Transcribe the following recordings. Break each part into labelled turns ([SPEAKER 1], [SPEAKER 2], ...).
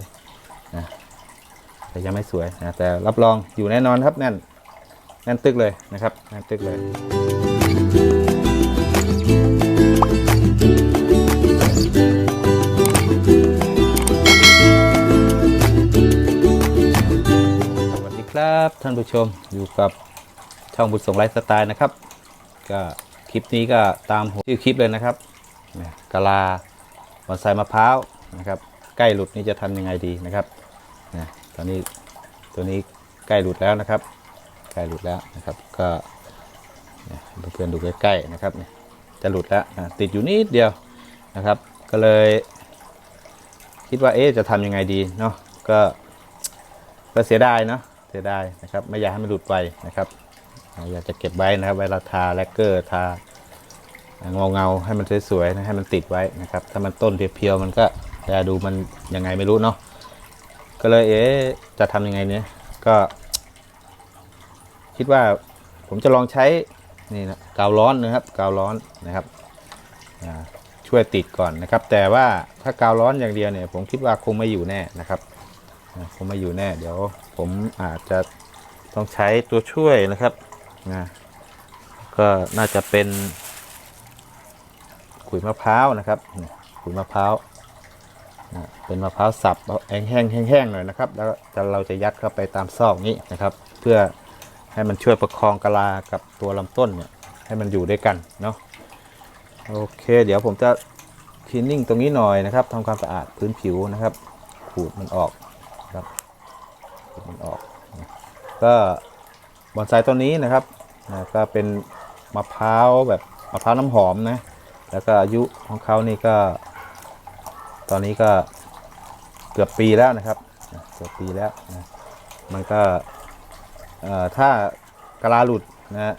[SPEAKER 1] วยนะแต่ยังไม่สวยนะแต่รับรองอยู่แน่นอนครับแน่นแน่นตึกเลยนะครับแน่นตึกเลย สวัสดีครับท่านผู้ชมอยู่กับช่องบุญส่งไลฟ์สไตล์นะครับ ก็คลิปนี้ก็ตามหัวชื่อคลิปเลยนะครับกะลาบอนไซมะพร้าวนะครับ ใกล้หลุดนี่จะทำยังไงดีนะครับนะตอนนี้ตัวนี้ใกล้หลุดแล้วนะครับ ใกล้หลุดแล้วนะครับ ก็เพื่อนๆดูใกล้ๆนะครับเนี่ยจะหลุดแล้วนะติดอยู่นิดเดียวนะครับ ก็เลยคิดว่าเอ๊จะทำยังไงดีเนาะก็ก็เสียดายเนาะเสียดายนะครับ ไม่อยากให้มันหลุดไปนะครับ อยากจะเก็บไว้นะครับเวลาทาแลกเกอร์ทาเงาเงาให้มันสวยๆนะให้มันติดไว้นะครับ ถ้ามันต้นเพียวๆมันก็ จะดูมันยังไงไม่รู้เนาะก็เลยเอ๊จะทำยังไงเนี่ยก็ คิดว่าผมจะลองใช้นี่นะกาวร้อนนะครับกาวร้อนนะครับช่วยติดก่อนนะครับ แต่ว่าถ้ากาวร้อนอย่างเดียวเนี่ย ผมคิดว่าคงไม่อยู่แน่นะครับนะผมมาอยู่แน่ เดี๋ยวผมอาจจะต้องใช้ตัวช่วยนะครับนะก็น่าจะเป็นขุยมะพร้าวนะครับขุยมะพร้าว เป็นมะพร้าวสับเอาแห้งแห้งแห้งๆหน่อยนะครับ แล้วจะเราจะยัดเข้าไปตามซอกนี้นะครับ เพื่อให้มันช่วยประคองกะลากับตัวลำต้นเนี่ยให้มันอยู่ด้วยกันเนาะโอเค เดี๋ยวผมจะคลีนนิ่งตรงนี้หน่อยนะครับทำความสะอาดพื้นผิวนะครับ ขูดมันออกครับขูดมันออกนะก็บอนไซต้นนี้นะครับนะก็เป็นมะพร้าวแบบมะพร้าวน้ำหอมนะแล้วก็อายุของเขานี่ก็ ตอนนี้ก็เกือบปีแล้วนะครับเกือบปีแล้วนะมันก็ถ้ากะลาหลุดนะ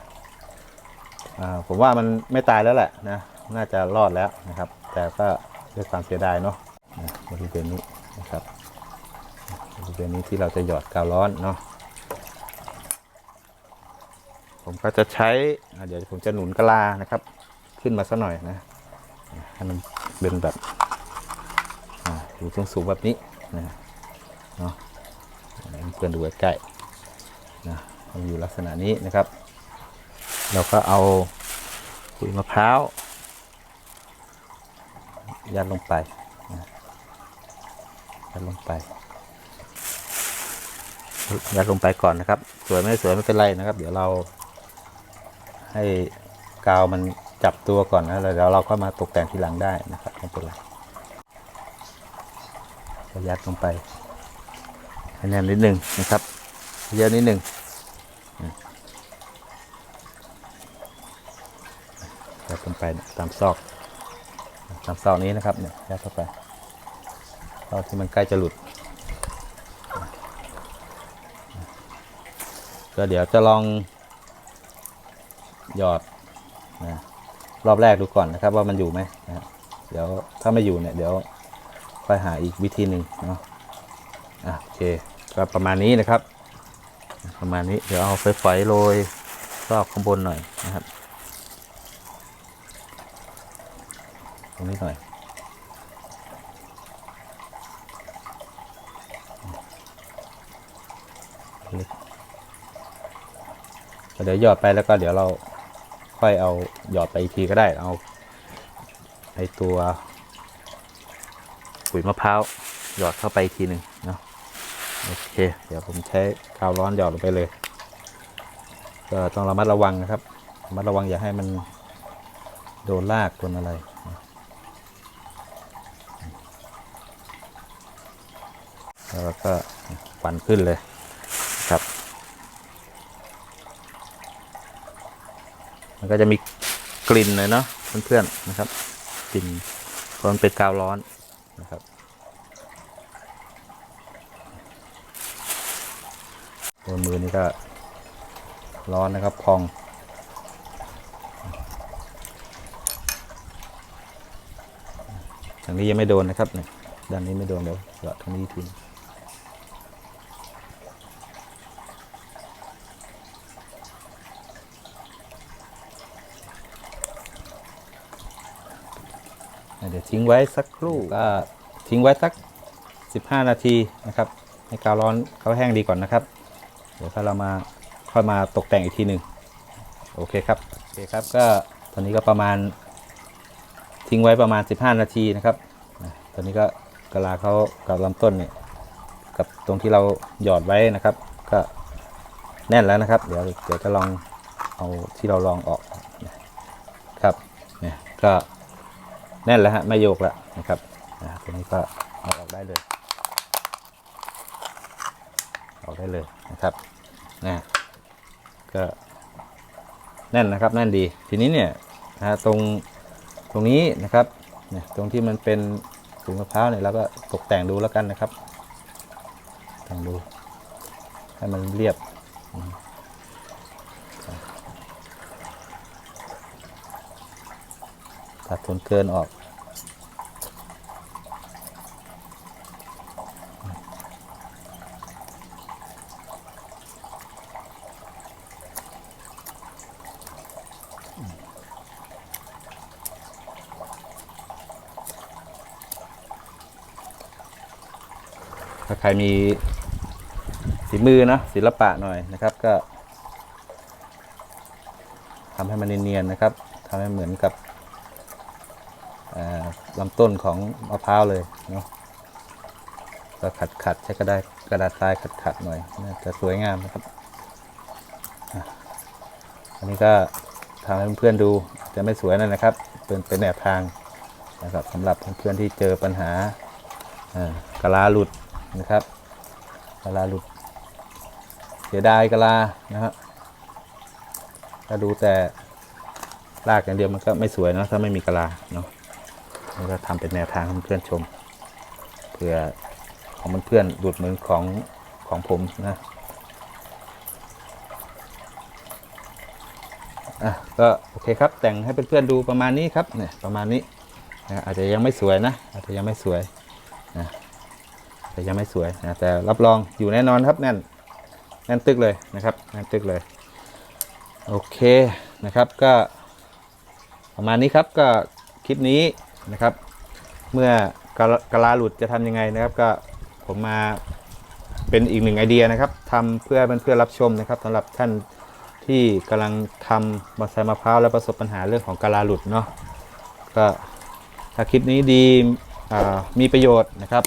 [SPEAKER 1] ผมว่ามันไม่ตายแล้วแหละนะน่าจะรอดแล้วนะครับ แต่ก็ด้วยความเสียดายเนาะบริเวณนี้นะครับบริเวณนี้ที่เราจะหยอดกาวร้อนเนาะผมก็จะใช้เดี๋ยวผมจะหนุนกะลานะครับ ขึ้นมาสักหน่อยนะให้มันเป็นแบบ อยู่สูงสูงแบบนี้นะเนาะเพื่อนดูใกล้ๆนะมันอยู่ลักษณะนี้นะครับ เราก็เอาขุยมะพร้าวยัดลงไปนะยัดลงไปยัดลงไปก่อนนะครับ สวยไม่สวยไม่เป็นไรนะครับ เดี๋ยวเราให้กาวมันจับตัวก่อนนะแล้วเดี๋ยวเราก็มาตกแต่งทีหลังได้นะครับไม่เป็นไร ยัดลงไปให้แน่นนิดหนึ่งนะครับเยอะนิดหนึ่งยัดลงไปตามซอก ตามซอกนี้นะครับเนี่ยยัดเข้าไปซอกที่มันใกล้จะหลุด ก็เดี๋ยวจะลองหยอดนะรอบแรกดูก่อนนะครับว่ามันอยู่ไหมนะเดี๋ยวถ้าไม่อยู่เนี่ยเดี๋ยว ค่อยหาอีกวิธีหนึ่งเนาะอะโอเคก็ประมาณนี้นะครับ ประมาณนี้เดี๋ยวเอาไฟฝอยโรยรอบข้างบนหน่อยนะครับ ตรงนี้หน่อยเดี๋ยวหยอดไปแล้วก็เดี๋ยวเราค่อยเอาหยอดไปอีกทีก็ได้เอาไอตัว ปุ๋ยมะพร้าวหยอดเข้าไปทีหนึ่งเนาะโอเค เดี๋ยวผมใช้กาวร้อนหยอดลงไปเลย ก็ต้องระมัดระวังนะครับระมัดระวังอย่าให้มันโดนลากโดนอะไรแล้วก็ควันขึ้นเลยครับ มันก็จะมีกลิ่นเลยเนาะเพื่อนๆนะครับกลิ่นเพราะมันเป็นกาวร้อน นะครับ ตัวมือนี่ก็ร้อนนะครับพองทางนี้ยังไม่โดนนะครับเนี่ยด้านนี้ไม่โดนเดี๋ยวหยอดทางนี้ที เดี๋ยวทิ้งไว้สักครู่ก็ทิ้งไว้สัก 15 นาทีนะครับ ให้กาวร้อนเขาแห้งดีก่อนนะครับ เดี๋ยวถ้าเรามาค่อยมาตกแต่งอีกทีหนึ่งโอเคครับโอเคครับก็ตอนนี้ก็ประมาณทิ้งไว้ประมาณ 15 นาทีนะครับนะตอนนี้ก็กะลาเขากับลำต้นเนี่ยกับตรงที่เราหยอดไว้นะครับ ก็แน่นแล้วนะครับ เดี๋ยวเดี๋ยวจะลองเอาที่เราลองออกนะครับเนี่ยก็ แน่นแล้วฮะไม่โยกแล้วนะครับนะตรงนี้ก็เอาออกได้เลย ออกได้เลยนะครับนะก็แน่นนะครับแน่นดีทีนี้เนี่ยนะฮะตรงตรงนี้นะครับเนี่ยตรงที่มันเป็นถุงมะพร้าวเนี่ยเราก็ตกแต่งดูแล้วกันนะครับแต่งดูให้มันเรียบอืม ตัดส่วนเกินออก ถ้าใครมีฝีมือนะศิลปะหน่อยนะครับก็ทำให้มันเนียนๆนะครับทำให้เหมือนกับ ลำต้นของมะพร้าวเลยเนาะก็ขัดขัดๆใช้กระดาษกระดาษทรายขัดขัดๆหน่อยน่าจะสวยงามนะครับอันนี้ก็ทำให้เพื่อนๆดูจะไม่สวยนั่นนะครับ เป็นเป็นแนวทางนะครับสำหรับเพื่อนๆที่เจอปัญหาอ่ากะลาหลุดนะครับกะลาหลุด เสียดายกะลานะฮะถ้าดูแต่รากอย่างเดียวมันก็ไม่สวยเนาะถ้าไม่มีกะลาเนาะ นี่ก็ทำเป็นแนวทางให้เพื่อนชมเผื่อของเพื่อนๆหลุดเหมือนของของผมนะอะก็โอเคครับแต่งให้เพื่อนๆดูประมาณนี้ครับเนี่ยประมาณนี้นะอาจจะยังไม่สวยนะอาจจะยังไม่สวยแต่ยังไม่สวยนะแต่รับรองอยู่แน่นอนครับแน่นแน่นตึกเลยนะครับแน่นตึกเลยโอเคนะครับก็ประมาณนี้ครับก็คลิปนี้ นะครับ เมื่อกะลากะลาหลุดจะทำยังไงนะครับ ก็ผมมาเป็นอีกหนึ่งไอเดียนะครับทำเพื่อเพื่อรับชมนะครับสำหรับท่านที่กำลังทำบอนไซมะพร้าวและประสบปัญหาเรื่องของกะลาหลุดเนาะก็ถ้าคลิปนี้ดีมีประโยชน์นะครับ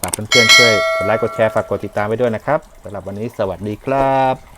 [SPEAKER 1] ฝากเพื่อนๆช่วยกดไลค์กดแชร์ฝากกดติดตามไว้ด้วยนะครับสำหรับวันนี้สวัสดีครับ